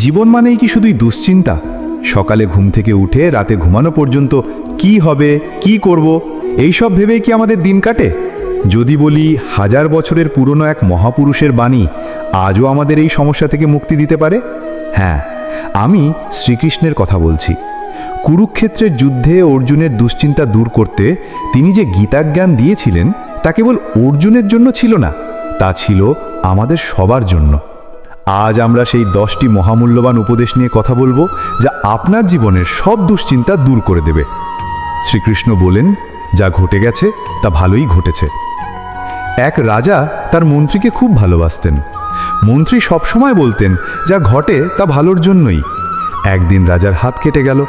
জীবন মানেই কি শুধুই দুশ্চিন্তা? সকালে ঘুম থেকে উঠে রাতে ঘুমানো পর্যন্ত কি হবে, কি করব, এইসব ভেবেই কি আমাদের দিন কাটে? যদি বলি হাজার বছরের পুরনো এক মহাপুরুষের বাণী, আজও আমাদের এই সমস্যা থেকে মুক্তি দিতে পারে? হ্যাঁ আমি শ্রীকৃষ্ণের কথা বলছি। কুরুক্ষেত্রের যুদ্ধে অর্জুনের দুশ্চিন্তা দূর করতে তিনি যে গীতাজ্ঞান দিয়েছিলেন, তা কেবল অর্জুনের জন্য ছিল না, তা ছিল আমাদের সবার জন্য। আজ আমরা সেই দশটি মহামূল্যবান উপদেশ নিয়ে কথা বলব যা আপনার জীবনের সব দুশ্চিন্তা দূর করে দেবে। শ্রীকৃষ্ণ বলেন, যা ঘটে গেছে, তা ভালোই ঘটেছে। এক রাজা তার মন্ত্রীকে খুব ভালোবাসতেন। মন্ত্রী সবসময় বলতেন, যা ঘটে, তা ভালোর জন্যই। একদিন রাজার হাত কেটে গেল।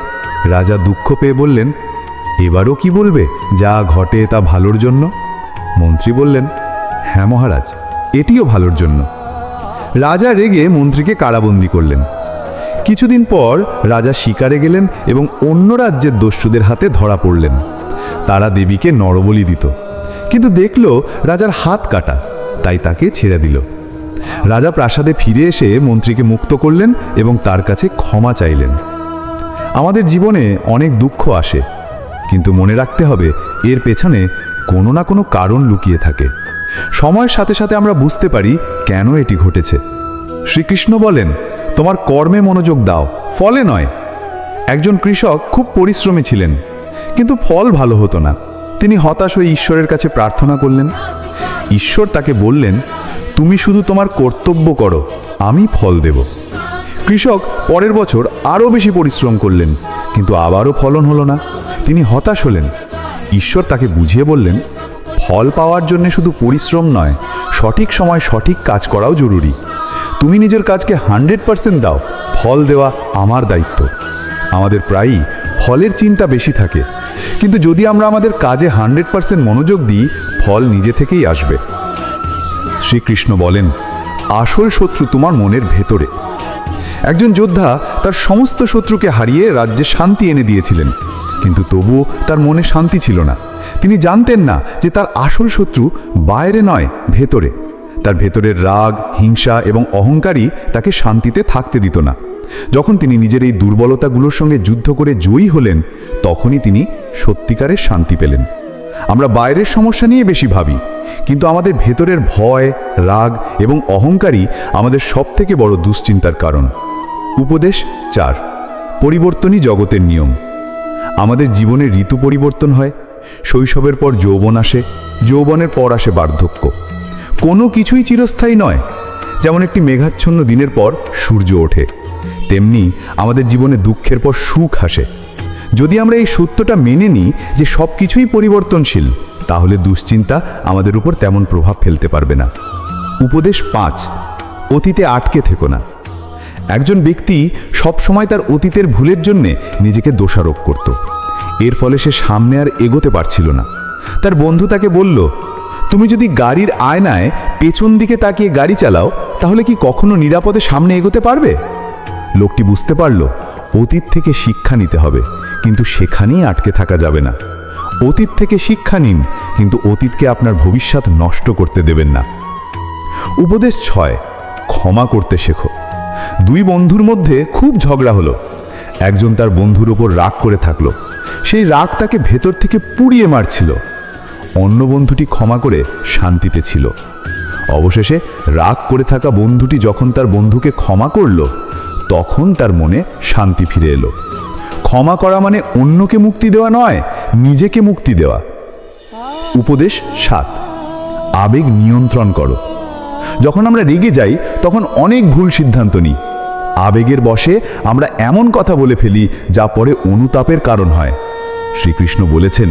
রাজা দুঃখ পেয়ে বললেন, এবারও কি বলবে, যা ঘটে, তা ভালোর জন্য? মন্ত্রী বললেন হ্যাঁ মহারাজ, এটিও ভালোর জন্য। রাজা রেগে মন্ত্রীকে কারাবন্দি করলেন। কিছুদিন পর রাজা শিকারে গেলেন এবং অন্য রাজ্যের দস্যুদের হাতে ধরা পড়লেন। তারা দেবীকে নরবলি দিত। কিন্তু দেখল রাজার হাত কাটা, তাই তাকে ছেড়ে দিল। রাজা প্রাসাদে ফিরে এসে মন্ত্রীকে মুক্ত করলেন এবং তার কাছে ক্ষমা চাইলেন। আমাদের জীবনে অনেক দুঃখ আসে, কিন্তু মনে রাখতে হবে এর পেছনে কোনো না কোনো কারণ লুকিয়ে থাকে। সময়ের সাথে সাথে আমরা বুঝতে পারি কেন এটি ঘটেছে। শ্রীকৃষ্ণ বলেন, তোমার কর্মে মনোযোগ দাও, ফলে নয়। একজন কৃষক খুব পরিশ্রমী ছিলেন, কিন্তু ফল ভালো হতো না। তিনি হতাশ হয়ে ঈশ্বরের কাছে প্রার্থনা করলেন। ঈশ্বর তাকে বললেন, তুমি শুধু তোমার কর্তব্য করো, আমি ফল দেব। কৃষক পরের বছর আরও বেশি পরিশ্রম করলেন, কিন্তু আবারও ফলন হলো না। তিনি হতাশ হলেন। ঈশ্বর তাকে বুঝিয়ে বললেন ফল পাওয়ার জন্য শুধু পরিশ্রম নয়, সঠিক সময় সঠিক কাজ করাও জরুরি। তুমি নিজের কাজকে হান্ড্রেড পারসেন্ট দাও, ফল দেওয়া আমার দায়িত্ব। আমাদের প্রায়ই ফলের চিন্তা বেশি থাকে। কিন্তু যদি আমরা আমাদের কাজে হান্ড্রেড পারসেন্ট মনোযোগ দিই, ফল নিজে থেকেই আসবে। শ্রীকৃষ্ণ বলেন, আসল শত্রু তোমার মনের ভেতরে। একজন যোদ্ধা তার সমস্ত শত্রুকে হারিয়ে রাজ্যে শান্তি এনে দিয়েছিলেন, কিন্তু তবুও তার মনে শান্তি ছিল না। তিনি জানতেন না যে তার আসল শত্রু বাইরে নয়, ভেতরে। তার ভেতরের রাগ, হিংসা এবং অহংকারই তাকে শান্তিতে থাকতে দিত না। যখন তিনি নিজের এই দুর্বলতাগুলোর সঙ্গে যুদ্ধ করে জয়ী হলেন, তখনই তিনি সত্যিকারের শান্তি পেলেন। আমরা বাইরের সমস্যা নিয়ে বেশি ভাবি, কিন্তু আমাদের ভেতরের ভয়, রাগ এবং অহংকারই আমাদের সবথেকে বড় দুশ্চিন্তার কারণ। উপদেশ চার, পরিবর্তনই জগতের নিয়ম। আমাদের জীবনে ঋতু পরিবর্তন হয় শৈশবের পর যৌবন আসে, যৌবনের পর আসে বার্ধক্য। কোনো কিছুই চিরস্থায়ী নয়। যেমন একটি মেঘাচ্ছন্ন দিনের পর সূর্য ওঠে, তেমনি আমাদের জীবনে দুঃখের পর সুখ আসে। যদি আমরা এই সত্যটা মেনে নিই যে সব কিছুই পরিবর্তনশীল, তাহলে দুশ্চিন্তা আমাদের উপর তেমন প্রভাব ফেলতে পারবে না। উপদেশ পাঁচ, অতীতে আটকে থেকো না। একজন ব্যক্তি সবসময় তার অতীতের ভুলের জন্যে নিজেকে দোষারোপ করত। এর ফলে সে সামনে আর এগোতে পারছিল না। তার বন্ধু তাকে বলল, তুমি যদি গাড়ির আয়নায় পেছন দিকে তাকিয়ে গাড়ি চালাও, তাহলে কি কখনো নিরাপদে সামনে এগোতে পারবে? লোকটি বুঝতে পারল, অতীত থেকে শিক্ষা নিতে হবে, কিন্তু সেখানেই আটকে থাকা যাবে না। অতীত থেকে শিক্ষা নিন, কিন্তু অতীতকে আপনার ভবিষ্যৎ নষ্ট করতে দেবেন না। উপদেশ ছয়, ক্ষমা করতে শেখো। দুই বন্ধুর মধ্যে খুব ঝগড়া হলো। একজন তার বন্ধুর ওপর রাগ করে থাকল। সেই রাগ তাকে ভেতর থেকে পুড়িয়ে মারছিল। অন্য বন্ধুটি ক্ষমা করে শান্তিতে ছিল। অবশেষে রাগ করে থাকা বন্ধুটি যখন তার বন্ধুকে ক্ষমা করল, তখন তার মনে শান্তি ফিরে এলো। ক্ষমা করা মানে অন্যকে মুক্তি দেওয়া নয়, নিজেকে মুক্তি দেওয়া। উপদেশ সাত, আবেগ নিয়ন্ত্রণ করো। যখন আমরা রেগে যাই, তখন অনেক ভুল সিদ্ধান্ত নিই। আবেগের বশে আমরা এমন কথা বলে ফেলি যা পরে অনুতাপের কারণ হয়। শ্রীকৃষ্ণ বলেছেন,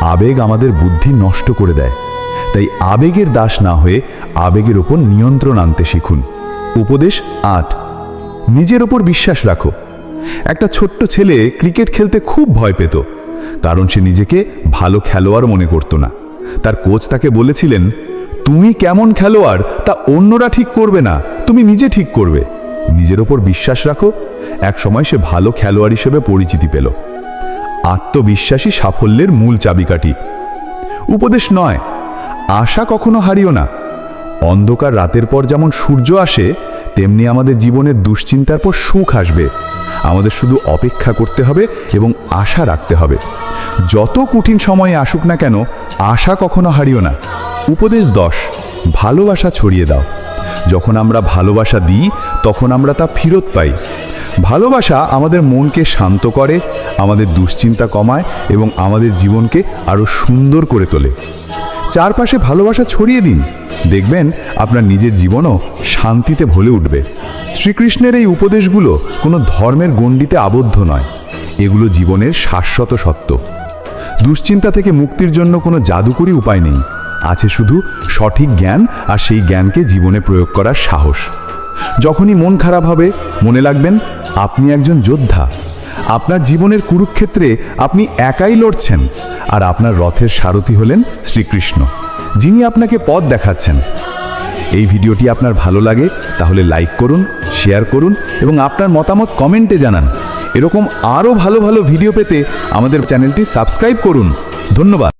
আবেগ আমাদের বুদ্ধি নষ্ট করে দেয়। তাই আবেগের দাস না হয়ে আবেগের ওপর নিয়ন্ত্রণ আনতে শিখুন। উপদেশ আট, নিজের ওপর বিশ্বাস রাখো। একটা ছোট্ট ছেলে ক্রিকেট খেলতে খুব ভয় পেত, কারণ সে নিজেকে ভালো খেলোয়াড় মনে করত না। তার কোচ তাকে বলেছিলেন, তুমি কেমন খেলোয়াড় তা অন্যরা ঠিক করবে না, তুমি নিজে ঠিক করবে। নিজের ওপর বিশ্বাস রাখো এক সময় সে ভালো খেলোয়াড় হিসেবে পরিচিতি পেল। আত্মবিশ্বাসী সাফল্যের মূল চাবিকাঠি। উপদেশ নয়, আশা কখনো হারিও না। অন্ধকার রাতের পর যেমন সূর্য আসে, তেমনি আমাদের জীবনের দুশ্চিন্তার পর সুখ আসবে। আমাদের শুধু অপেক্ষা করতে হবে এবং আশা রাখতে হবে। যত কঠিন সময়ে আসুক না কেন, আশা কখনো হারিও না। উপদেশ দশ, ভালোবাসা ছড়িয়ে দাও। যখন আমরা ভালোবাসা দিই, তখন আমরা তা ফেরত পাই। ভালোবাসা আমাদের মনকে শান্ত করে, আমাদের দুশ্চিন্তা কমায় এবং আমাদের জীবনকে আরও সুন্দর করে তোলে। চারপাশে ভালোবাসা ছড়িয়ে দিন। দেখবেন আপনার নিজের জীবনও শান্তিতে ভরে উঠবে। শ্রীকৃষ্ণের এই উপদেশগুলো কোনো ধর্মের গণ্ডিতে আবদ্ধ নয়। এগুলো জীবনের শাশ্বত সত্য। দুশ্চিন্তা থেকে মুক্তির জন্য কোনো জাদুকরী উপায় নেই। আছে শুধু সঠিক জ্ঞান আর সেই জ্ঞানকে জীবনে প্রয়োগ করার সাহস। যখনই মন খারাপ হবে, মনে লাগবেন, আপনি একজন যোদ্ধা। আপনার জীবনের কুরুক্ষেত্রে আপনি একাই লড়ছেন আর আপনার রথের সারথি হলেন শ্রীকৃষ্ণ, যিনি আপনাকে পথ দেখাচ্ছেন। এই ভিডিওটি আপনার ভালো লাগে, তাহলে লাইক করুন, শেয়ার করুন এবং আপনার মতামত কমেন্টে জানান। এরকম আরও ভালো ভালো ভিডিও পেতে আমাদের চ্যানেলটি সাবস্ক্রাইব করুন। ধন্যবাদ।